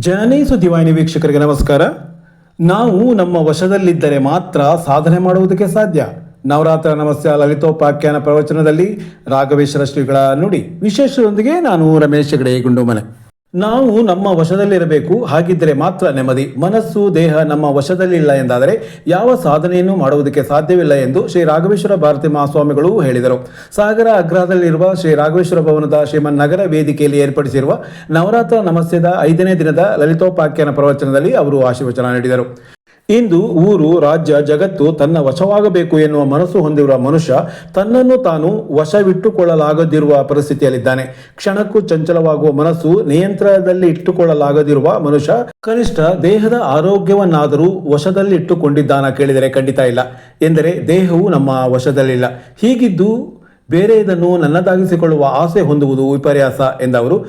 ಜನನಿ ಸುದ್ದಿವಾಹಿನಿ ವೀಕ್ಷಕರಿಗೆ ನಮಸ್ಕಾರ. ನಾವು ನಮ್ಮ ವಶದಲ್ಲಿದ್ದರೆ ಮಾತ್ರ ಸಾಧನೆ ಮಾಡುವುದಕ್ಕೆ ಸಾಧ್ಯ. ನವರಾತ್ರ ನಮಸ್ಯ ಲಲಿತೋಪಾಖ್ಯಾನ ಪ್ರವಚನದಲ್ಲಿ ರಾಘವೇಶ್ವರ ಶ್ರೀಗಳ ನುಡಿ. ವಿಶೇಷದೊಂದಿಗೆ ನಾನು ರಮೇಶ್ ಹೆಗಡೆ ಗುಂಡುಮನೆ ನಾವು ನಮ್ಮ ವಶದಲ್ಲಿರಬೇಕು, ಹಾಗಿದ್ದರೆ ಮಾತ್ರ ನೆಮ್ಮದಿ. ಮನಸ್ಸು, ದೇಹ ನಮ್ಮ ವಶದಲ್ಲಿಲ್ಲ ಎಂದಾದರೆ ಯಾವ ಸಾಧನೆಯನ್ನು ಮಾಡುವುದಕ್ಕೆ ಸಾಧ್ಯವಿಲ್ಲ ಎಂದು ಶ್ರೀ ರಾಘವೇಶ್ವರ ಭಾರತಿ ಮಹಾಸ್ವಾಮಿಗಳು ಹೇಳಿದರು. ಸಾಗರ ಅಗ್ರಹದಲ್ಲಿರುವ ಶ್ರೀ ರಾಘವೇಶ್ವರ ಭವನದ ಶ್ರೀಮನ್ ನಗರ ವೇದಿಕೆಯಲ್ಲಿ ಏರ್ಪಡಿಸಿರುವ ನವರಾತ್ರ ನಮಸ್ಯದ ಐದನೇ ದಿನದ ಲಲಿತೋಪಾಖ್ಯಾನ ಪ್ರವಚನದಲ್ಲಿ ಅವರು ಆಶೀರ್ವಚನ ನೀಡಿದರು. ಇಂದು ಊರು, ರಾಜ್ಯ, ಜಗತ್ತು ತನ್ನ ವಶವಾಗಬೇಕು ಎನ್ನುವ ಮನಸ್ಸು ಹೊಂದಿರುವ ಮನುಷ್ಯ ತನ್ನನ್ನು ತಾನು ವಶವಿಟ್ಟುಕೊಳ್ಳಲಾಗದಿರುವ ಪರಿಸ್ಥಿತಿಯಲ್ಲಿದ್ದಾನೆ. ಕ್ಷಣಕ್ಕೂ ಚಂಚಲವಾಗುವ ಮನಸ್ಸು ನಿಯಂತ್ರಣದಲ್ಲಿ ಇಟ್ಟುಕೊಳ್ಳಲಾಗದಿರುವ ಮನುಷ್ಯ ಕನಿಷ್ಠ ದೇಹದ ಆರೋಗ್ಯವನ್ನಾದರೂ ವಶದಲ್ಲಿ ಇಟ್ಟುಕೊಂಡಿದ್ದಾನ ಕೇಳಿದರೆ ಖಂಡಿತ ಇಲ್ಲ. ಎಂದರೆ ದೇಹವು ನಮ್ಮ ವಶದಲ್ಲಿಲ್ಲ. ಹೀಗಿದ್ದು ಬೇರೆ ಇದನ್ನು ನನ್ನದಾಗಿಸಿಕೊಳ್ಳುವ ಆಸೆ ಹೊಂದುವುದು ವಿಪರ್ಯಾಸ ಎಂದವರು.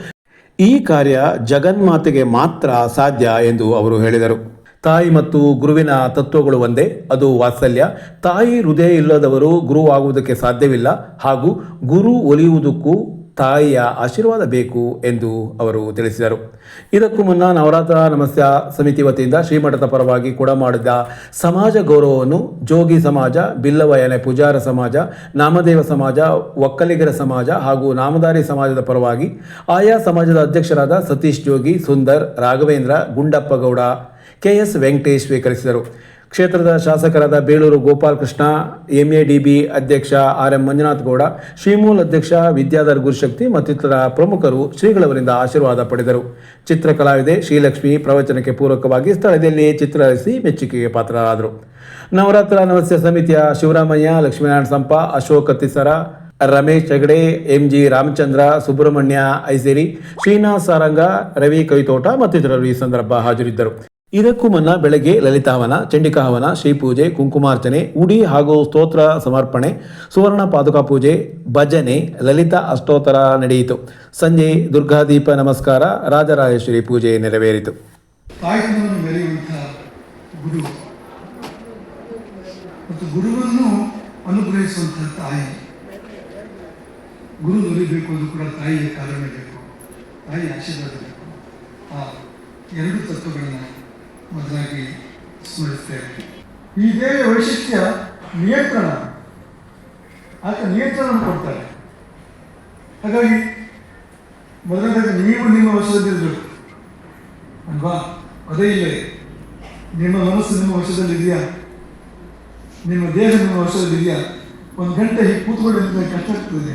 ಈ ಕಾರ್ಯ ಜಗನ್ಮಾತೆಗೆ ಮಾತ್ರ ಸಾಧ್ಯ ಎಂದು ಅವರು ಹೇಳಿದರು. ತಾಯಿ ಮತ್ತು ಗುರುವಿನ ತತ್ವಗಳು ಒಂದೇ, ಅದು ವಾತ್ಸಲ್ಯ. ತಾಯಿ ಹೃದಯ ಇಲ್ಲದವರು ಗುರು ಆಗುವುದಕ್ಕೆ ಸಾಧ್ಯವಿಲ್ಲ ಹಾಗೂ ಗುರು ಒಲಿಯುವುದಕ್ಕೂ ತಾಯಿಯ ಆಶೀರ್ವಾದ ಬೇಕು ಎಂದು ಅವರು ತಿಳಿಸಿದರು. ಇದಕ್ಕೂ ಮುನ್ನ ನವರಾತ್ರ ನಮಸ್ಯ ಸಮಿತಿ ವತಿಯಿಂದ ಶ್ರೀಮಠದ ಪರವಾಗಿ ಕೂಡ ಮಾಡಿದ ಸಮಾಜ ಗೌರವವನ್ನು ಜೋಗಿ ಸಮಾಜ ಬಿಲ್ಲವಯನೆ ಪೂಜಾರ ಸಮಾಜ, ನಾಮದೇವ ಸಮಾಜ, ಒಕ್ಕಲಿಗರ ಸಮಾಜ ಹಾಗೂ ನಾಮಧಾರಿ ಸಮಾಜದ ಪರವಾಗಿ ಆಯಾ ಸಮಾಜದ ಅಧ್ಯಕ್ಷರಾದ ಸತೀಶ್ ಜೋಗಿ, ಸುಂದರ್, ರಾಘವೇಂದ್ರ ಗುಂಡಪ್ಪ ಗೌಡ ಕೆ ಎಸ್ ವೆಂಕಟೇಶ್ ಸ್ವೀಕರಿಸಿದರು ಕ್ಷೇತ್ರದ ಶಾಸಕರಾದ ಬೇಳೂರು ಗೋಪಾಲಕೃಷ್ಣ, ಎಂಎಡಿಬಿ ಅಧ್ಯಕ್ಷ ಆರ್ ಎಂ ಮಂಜುನಾಥ್ ಗೌಡ, ಶ್ರೀಮೂಲ್ ಅಧ್ಯಕ್ಷ ವಿದ್ಯಾಧರ್ ಗುರುಶಕ್ತಿ ಮತ್ತಿತರ ಪ್ರಮುಖರು ಶ್ರೀಗಳವರಿಂದ ಆಶೀರ್ವಾದ ಪಡೆದರು. ಚಿತ್ರಕಲಾವಿದೆ ಶ್ರೀಲಕ್ಷ್ಮಿ ಪ್ರವಚನಕ್ಕೆ ಪೂರಕವಾಗಿ ಸ್ಥಳದಲ್ಲಿ ಚಿತ್ರರಿಸಿ ಮೆಚ್ಚುಗೆಗೆ ಪಾತ್ರರಾದರು. ನವರಾತ್ರ ನಮಸ್ಯ ಸಮಿತಿಯ ಶಿವರಾಮಯ್ಯ, ಲಕ್ಷ್ಮೀನಾರಾಯಣ ಸಂಪ, ಅಶೋಕ್ ತಿಸರ, ರಮೇಶ್ ಹೆಗಡೆ ಎಂ ಜಿ ರಾಮಚಂದ್ರ, ಸುಬ್ರಹ್ಮಣ್ಯ ಐಸೇರಿ, ಶ್ರೀನಾಥ್ ಸಾರಂಗ, ರವಿ ಕೈತೋಟ ಮತ್ತಿತರರು ಈ ಸಂದರ್ಭ ಹಾಜರಿದ್ದರು. ಇದಕ್ಕೂ ಮುನ್ನ ಬೆಳಗ್ಗೆ ಲಲಿತಾವನ ಚಂಡಿಕಾ ಹವನ ಶ್ರೀಪೂಜೆ ಕುಂಕುಮಾರ್ಚನೆ ಉಡಿ ಹಾಗೂ ಸ್ತೋತ್ರ ಸಮರ್ಪಣೆ, ಸುವರ್ಣ ಪಾದುಕಾ ಪೂಜೆ, ಭಜನೆ, ಲಲಿತಾ ಅಷ್ಟೋತ್ತರ ನಡೆಯಿತು. ಸಂಜೆ ದುರ್ಗಾದೀಪ ನಮಸ್ಕಾರ, ರಾಜರಾಜೇಶ್ವರಿ ಪೂಜೆ ನೆರವೇರಿತು. ಗುರು. ಮತ್ತು ಗುರುವನ್ನು ಅನುಗ್ರಹಿಸುವಂಥ ತಾಯಿ. ಗುರು ನುರಿಬೇಕು ಅದು ಕೂಡ ತಾಯಿಯ ಕಾರಣ ಬೇಕು. ತಾಯಿ ಆಶೀರ್ವಾದ ಬೇಕು. ಆ ಎರಡು ತತ್ವಗಳನ್ನು ಮೊದಲಾಗಿ ಸ್ಮರಿಸ್ತೇವೆ ಈ ದೇವಿಯ ವೈಶಿಷ್ಟ್ಯ ನಿಯಂತ್ರಣ. ಆತ ನಿಯಂತ್ರಣ ಕೊಡ್ತಾರೆ ಹಾಗಾಗಿ ಮೊದಲನೇದಾಗಿ ನೀವು ನಿಮ್ಮ ವಶದಲ್ಲಿರಬೇಕು. ಅಲ್ವಾ? ಅದೇ ಇಲ್ಲೇ. ನಿಮ್ಮ ಮನಸ್ಸು ನಿಮ್ಮ ವಶದಲ್ಲಿ ಇದೆಯಾ ನಿಮ್ಮ ದೇಹ ನಿಮ್ಮ ವಶದಲ್ಲಿ ಇದೆಯಾ ಒಂದು ಗಂಟೆ ಹೀಗೆ ಕೂತ್ಕೊಂಡಿದ್ರೆ ಕಷ್ಟ ಆಗ್ತದೆ.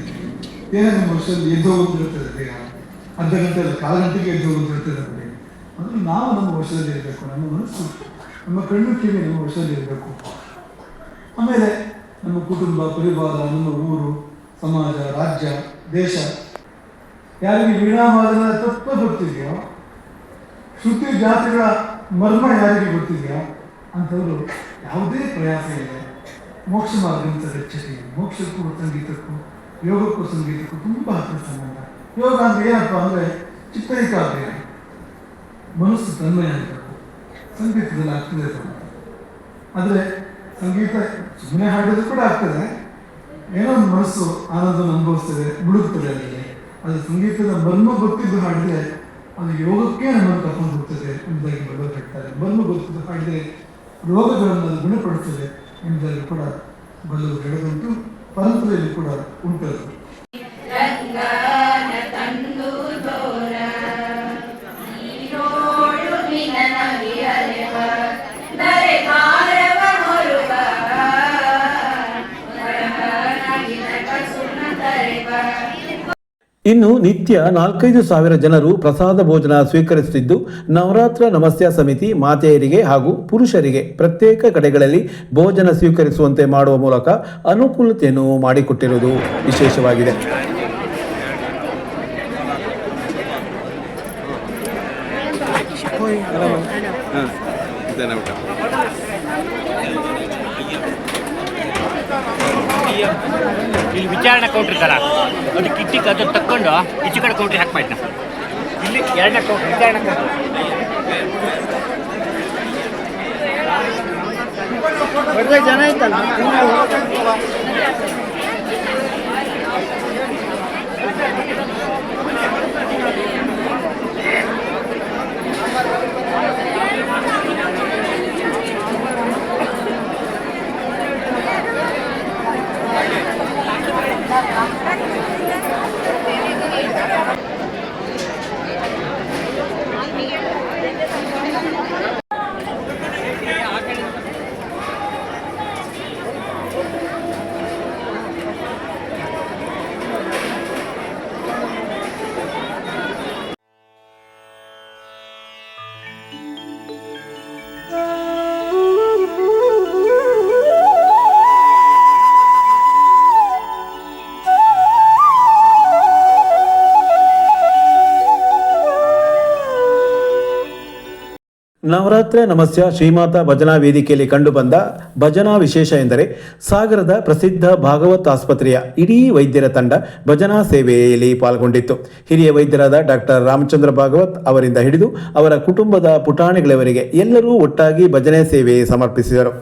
ದೇಹ ನಿಮ್ಮ ವಶದಲ್ಲಿ ಎದ್ದು ಹೋಗುತ್ತಿರುತ್ತದೆ ದೇಹ. ಅರ್ಧ ಗಂಟೆ ಕಾಲು ಗಂಟೆಗೆ ಎದ್ದು ಹೋಗ್ಬಿಟ್ಟಿರ್ತದೆ ಅಂದ್ರೆ ನಾವು ನಮ್ಮ ವಶದಲ್ಲಿ ಇರಬೇಕು, ನಮ್ಮ ಮನಸ್ಸು, ನಮ್ಮ ಕಣ್ಣು ಕಿವಿ ನಮ್ಮ ವಶದಲ್ಲಿ ಇರಬೇಕು. ಆಮೇಲೆ ನಮ್ಮ ಕುಟುಂಬ, ಪರಿವಾರ, ನಮ್ಮ ಊರು, ಸಮಾಜ, ರಾಜ್ಯ, ದೇಶ, ಯಾರಿಗೆ ವೀಣಾವಾದನ ತತ್ವ ಗೊತ್ತಿದೆಯೋ, ಶ್ರುತಿ ಜಾತಿಗಳ ಮರ್ಮ ಯಾರಿಗೆ ಗೊತ್ತಿದೆಯೋ, ಅಂಥವರು ಯಾವುದೇ ಪ್ರಯಾಸ ಇಲ್ಲ ಮೋಕ್ಷ ಮಾರ್ಗಂತ ರಚನೆ ಮೋಕ್ಷಕ್ಕೂ ಸಂಗೀತಕ್ಕೂ, ಯೋಗಕ್ಕೂ ಸಂಗೀತಕ್ಕೂ ತುಂಬ ಹತ್ತಿರ ಸಂಬಂಧ. ಯೋಗ ಅಂದ್ರೆ ಏನಪ್ಪ ಅಂದರೆ ಚಿತ್ತ ಏಕಾಗ್ರ್ಯ ಮನಸ್ಸು ತನ್ಮಯ ಆಗಬೇಕು ಸಂಗೀತದಲ್ಲಿ ಆಗ್ತದೆ ಆದರೆ ಸಂಗೀತ ಸುಮ್ಮನೆ ಹಾಡೋದು ಕೂಡ ಆಗ್ತದೆ. ಏನೋ ಒಂದು ಮನಸ್ಸು ಆನಂದವನ್ನು ಅನುಭವಿಸ್ತದೆ, ಮುಳುಗ್ತದೆ ಅದರಲ್ಲಿ ಅದು ಸಂಗೀತದ ಮರ್ಮ ಗೊತ್ತಿದ್ದು ಹಾಡಿದ್ರೆ ಅದು ಯೋಗಕ್ಕೆ ನಮ್ಮನ್ನು ಕರ್ಕೊಂಡು ಹೋಗ್ತದೆ ಎಂಬುದಾಗಿ ಬಡವರು ಹೇಳ್ತಾರೆ. ಮರ್ಮ ಗೊತ್ತಿದ್ದು ಹಾಡಿದ್ರೆ ರೋಗಗಳನ್ನು ಅದು ಗುಣಪಡಿಸ್ತದೆ ಎಂಬುದಾಗಿ ಕೂಡ ಬಲ್ಲವರು ಹೇಳದಂತೂ ಪರಂಪರೆಯಲ್ಲಿ ಕೂಡ ಉಂಟದು. ಇನ್ನು ನಿತ್ಯ ನಾಲ್ಕೈದು ಸಾವಿರ ಜನರು ಪ್ರಸಾದ ಭೋಜನ ಸ್ವೀಕರಿಸುತ್ತಿದ್ದು, ನವರಾತ್ರ ನಮಸ್ಯ ಸಮಿತಿ ಮಾತೆಯರಿಗೆ ಹಾಗೂ ಪುರುಷರಿಗೆ ಪ್ರತ್ಯೇಕ ಕಡೆಗಳಲ್ಲಿ ಭೋಜನ ಸ್ವೀಕರಿಸುವಂತೆ ಮಾಡುವ ಮೂಲಕ ಅನುಕೂಲತೆಯನ್ನು ಮಾಡಿಕೊಟ್ಟಿರುವುದು ವಿಶೇಷವಾಗಿದೆ. ಇಲ್ಲಿ ವಿಚಾರಣೆ ಕೌಂಟ್ರ್ ಇತ್ತಲ್ಲ ಅದು ಕಿಟ್ಟಿಗೆ ಅದನ್ನು ತಕ್ಕೊಂಡು ಈಚೆ ಕಡೆ ಕೌಂಟ್ರಿ ಹಾಕಿ ಮಾಡಿದ್ನ ಇಲ್ಲಿ ಎರಡನೇ ಕೌಂಟ್ರಿ ವಿಚಾರಣೆ ಕೌಂಟ್ರ್ ಜನ ಐತಲ್ಲ ನವರಾತ್ರ ನಮಸ್ಯ ಶ್ರೀಮಾತಾ ಭಜನಾ ವೇದಿಕೆಯಲ್ಲಿ ಕಂಡುಬಂದ ಭಜನಾ ವಿಶೇಷ ಎಂದರೆ ಸಾಗರದ ಪ್ರಸಿದ್ಧ ಭಾಗವತ್ ಆಸ್ಪತ್ರೆಯ ಇಡೀ ವೈದ್ಯರ ತಂಡ ಭಜನಾ ಸೇವೆಯಲ್ಲಿ ಪಾಲ್ಗೊಂಡಿತ್ತು. ಹಿರಿಯ ವೈದ್ಯರಾದ ಡಾಕ್ಟರ್ ರಾಮಚಂದ್ರ ಭಾಗವತ್ ಅವರಿಂದ ಹಿಡಿದು ಅವರ ಕುಟುಂಬದ ಪುಟಾಣಿಗಳವರೆಗೆ ಎಲ್ಲರೂ ಒಟ್ಟಾಗಿ ಭಜನೆ ಸೇವೆ ಸಮರ್ಪಿಸಿದರು.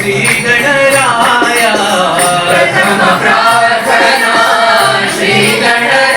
श्री गणराय प्रथम प्रार्थना श्री गणराय